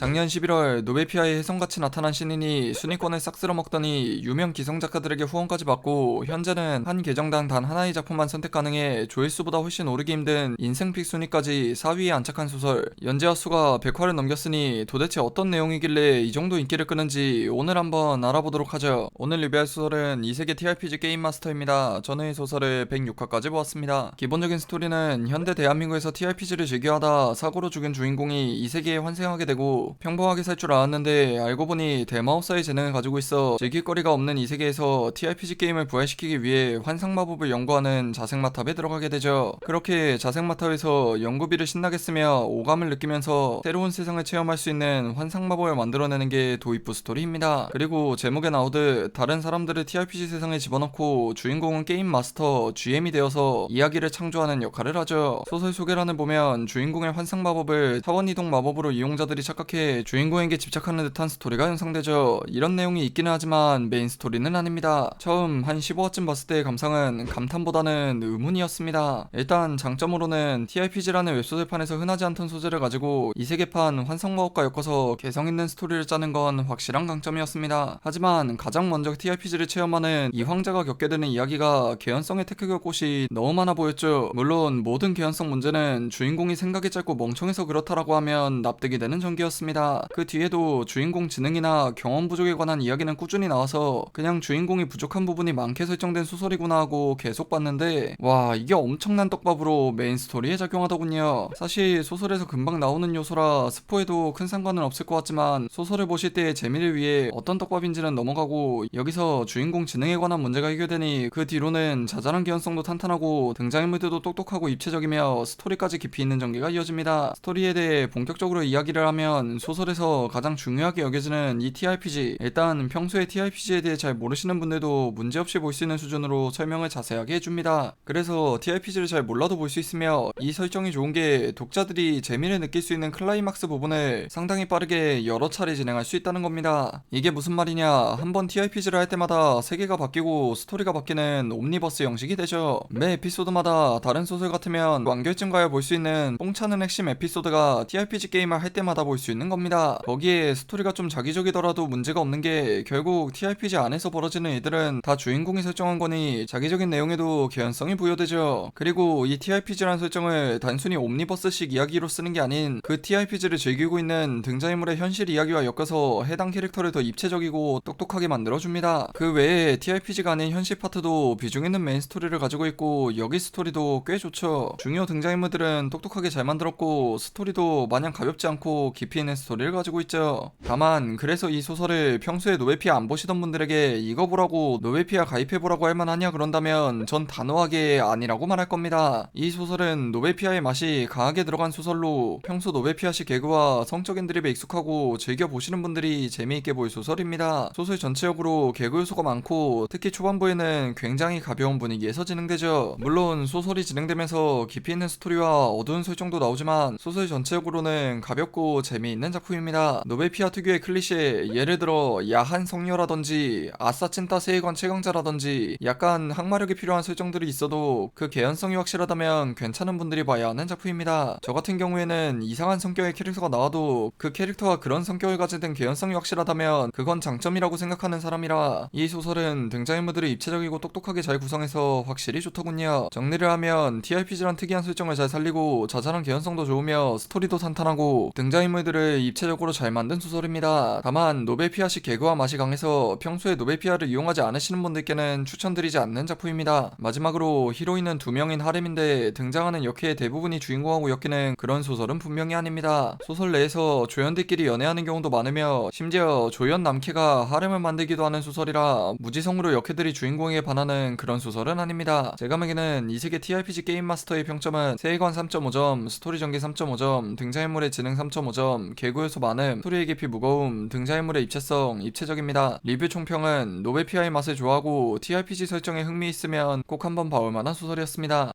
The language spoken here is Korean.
작년 11월 노베피아의 혜성같이 나타난 신인이 순위권을 싹 쓸어먹더니 유명 기성 작가들에게 후원까지 받고 현재는 한 계정당 단 하나의 작품만 선택 가능해 조회수보다 훨씬 오르기 힘든 인생픽 순위까지 4위에 안착한 소설. 연재화 수가 100화를 넘겼으니 도대체 어떤 내용이길래 이 정도 인기를 끄는지 오늘 한번 알아보도록 하죠. 오늘 리뷰할 소설은 이세계 TRPG 게임 마스터입니다. 이 소설을 106화까지 보았습니다. 기본적인 스토리는 현대 대한민국에서 TRPG를 즐겨하다 사고로 죽은 주인공이 이 세계에 환생하게 되고 평범하게 살 줄 알았는데 알고 보니 대마법사의 재능을 가지고 있어 즐길거리가 없는 이 세계에서 TRPG 게임을 부활시키기 위해 환상 마법을 연구하는 자생마탑에 들어가게 되죠. 그렇게 자생마탑에서 연구비를 신나게 쓰며 오감을 느끼면서 새로운 세상을 체험할 수 있는 환상 마법을 만들어내는 게 도입부 스토리입니다. 그리고 제목에 나오듯 다른 사람들을 TRPG 세상에 집어넣고 주인공은 게임 마스터 GM이 되어서 이야기를 창조하는 역할을 하죠. 소설 소개란을 보면 주인공의 환상 마법을 차원 이동 마법으로 이용자들이 착각해 주인공에게 집착하는 듯한 스토리가 형성되죠. 이런 내용이 있기는 하지만 메인 스토리는 아닙니다. 처음 한 15화쯤 봤을 때의 감상은 감탄보다는 의문이었습니다. 일단 장점으로는 TRPG라는 웹소설판에서 흔하지 않던 소재를 가지고 이 세계판 환상 마법과 엮어서 개성 있는 스토리를 짜는 건 확실한 강점이었습니다. 하지만 가장 먼저 TRPG를 체험하는 이 황자가 겪게 되는 이야기가 개연성에 태클걸 곳이 너무 많아 보였죠. 물론 모든 개연성 문제는 주인공이 생각이 짧고 멍청해서 그렇다라고 하면 납득이 되는 전개였습니다. 그 뒤에도 주인공 지능이나 경험 부족에 관한 이야기는 꾸준히 나와서 그냥 주인공이 부족한 부분이 많게 설정된 소설이구나 하고 계속 봤는데 와 이게 엄청난 떡밥으로 메인 스토리에 작용하더군요. 사실 소설에서 금방 나오는 요소라 스포에도 큰 상관은 없을 것 같지만 소설을 보실 때의 재미를 위해 어떤 떡밥인지는 넘어가고 여기서 주인공 지능에 관한 문제가 해결되니 그 뒤로는 자잘한 개연성도 탄탄하고 등장인물들도 똑똑하고 입체적이며 스토리까지 깊이 있는 전개가 이어집니다. 스토리에 대해 본격적으로 이야기를 하면 소설에서 가장 중요하게 여겨지는 이 TRPG 일단 평소에 TRPG에 대해 잘 모르시는 분들도 문제없이 볼 수 있는 수준으로 설명을 자세하게 해줍니다. 그래서 TRPG를 잘 몰라도 볼 수 있으며 이 설정이 좋은 게 독자들이 재미를 느낄 수 있는 클라이막스 부분을 상당히 빠르게 여러 차례 진행할 수 있다는 겁니다. 이게 무슨 말이냐 한번 TRPG를 할 때마다 세계가 바뀌고 스토리가 바뀌는 옴니버스 형식이 되죠. 매 에피소드마다 다른 소설 같으면 완결쯤 가야 볼 수 있는 뽕차는 핵심 에피소드가 TRPG 게임을 할 때마다 볼 수 있는 겁니다. 거기에 스토리가 좀 자기적이더라도 문제가 없는 게 결국 TRPG 안에서 벌어지는 일들은 다 주인공이 설정한 거니 자기적인 내용에도 개연성이 부여되죠. 그리고 이 TRPG란 설정을 단순히 옴니버스식 이야기로 쓰는 게 아닌 그 TRPG를 즐기고 있는 등장인물의 현실 이야기와 엮어서 해당 캐릭터를 더 입체적이고 똑똑하게 만들어줍니다. 그 외에 TRPG가 아닌 현실 파트도 비중 있는 메인 스토리를 가지고 있고 여기 스토리도 꽤 좋죠. 중요 등장인물들은 똑똑하게 잘 만들었고 스토리도 마냥 가볍지 않고 깊이 있는 스토리를 가지고 있죠. 다만 그래서 이 소설을 평소에 노베피아 안 보시던 분들에게 이거 보라고 노베피아 가입해보라고 할 만하냐 그런다면 전 단호하게 아니라고 말할 겁니다. 이 소설은 노베피아의 맛이 강하게 들어간 소설로 평소 노베피아식 개그와 성적인 드립에 익숙하고 즐겨 보시는 분들이 재미있게 볼 소설입니다. 소설 전체적으로 개그 요소가 많고 특히 초반부에는 굉장히 가벼운 분위기에서 진행되죠. 물론 소설이 진행되면서 깊이 있는 스토리와 어두운 설정도 나오지만 소설 전체적으로는 가볍고 재미있는 작품입니다. 노베피아 특유의 클리셰 예를 들어 야한 성녀라든지 아싸 찐따 세계관 최강자라든지 약간 항마력이 필요한 설정들이 있어도 그 개연성이 확실하다면 괜찮은 분들이 봐야 하는 작품입니다. 저 같은 경우에는 이상한 성격의 캐릭터가 나와도 그 캐릭터가 그런 성격을 가진 개연성이 확실하다면 그건 장점이라고 생각하는 사람이라 이 소설은 등장인물들을 입체적이고 똑똑하게 잘 구성해서 확실히 좋더군요. 정리를 하면 TRPG란 특이한 설정을 잘 살리고 자잘한 개연성도 좋으며 스토리도 탄탄하고 등장인물들을 입체적으로 잘 만든 소설입니다. 다만 노베피아식 개그와 맛이 강해서 평소에 노베피아를 이용하지 않으시는 분들께는 추천드리지 않는 작품입니다. 마지막으로 히로인은 두 명인 하렘인데 등장하는 역해의 대부분이 주인공하고 엮이는 그런 소설은 분명히 아닙니다. 소설 내에서 조연들끼리 연애하는 경우도 많으며 심지어 조연 남캐가 하렘을 만들기도 하는 소설이라 무지성으로 역해들이 주인공에게 반하는 그런 소설은 아닙니다. 제 감에게는 이 세계 TRPG 게임 마스터의 평점은 세계관 3.5점, 스토리 전개 3.5점, 등장인물의 지능 3.5점, 개구 요소 많음, 스토리의 깊이 무거움, 등장인물의 입체성, 입체적입니다. 리뷰 총평은 노베피아의 맛을 좋아하고 TRPG 설정에 흥미 있으면 꼭 한번 봐올 만한 소설이었습니다.